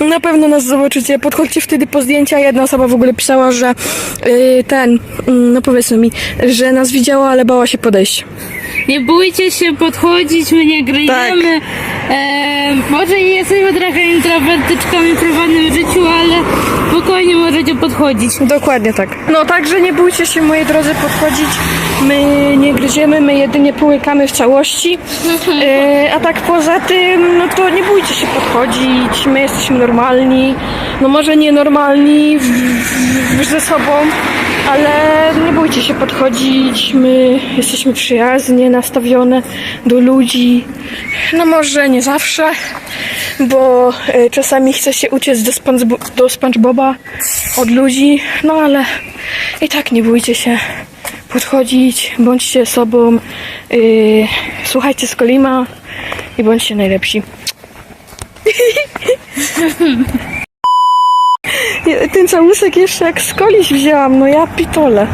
Na pewno nas zobaczycie. Podchodźcie wtedy po zdjęcia. Jedna osoba w ogóle pisała, że y, ten, mm, no powiedzmy mi, że nas widziała, ale bała się podejść. Nie bójcie się podchodzić, my nie gryziemy. E, może i jesteśmy trochę introwertyczkami w prywatnym życiu, ale podchodzić. Dokładnie tak. No także nie bójcie się, moi drodzy, podchodzić. My nie gryziemy, my jedynie połykamy w całości. E, a tak poza tym, no to nie bójcie się podchodzić. My jesteśmy normalni. No może nie normalni w, w, ze sobą, ale nie bójcie się podchodzić. My jesteśmy przyjaznie nastawione do ludzi. No może nie zawsze, bo e, czasami chce się uciec do, do SpongeBoba od ludzi, no ale i tak nie bójcie się podchodzić, bądźcie sobą, yy, słuchajcie Skolima i bądźcie najlepsi. Ten całusek jeszcze jak skoliś wzięłam, no ja pitole.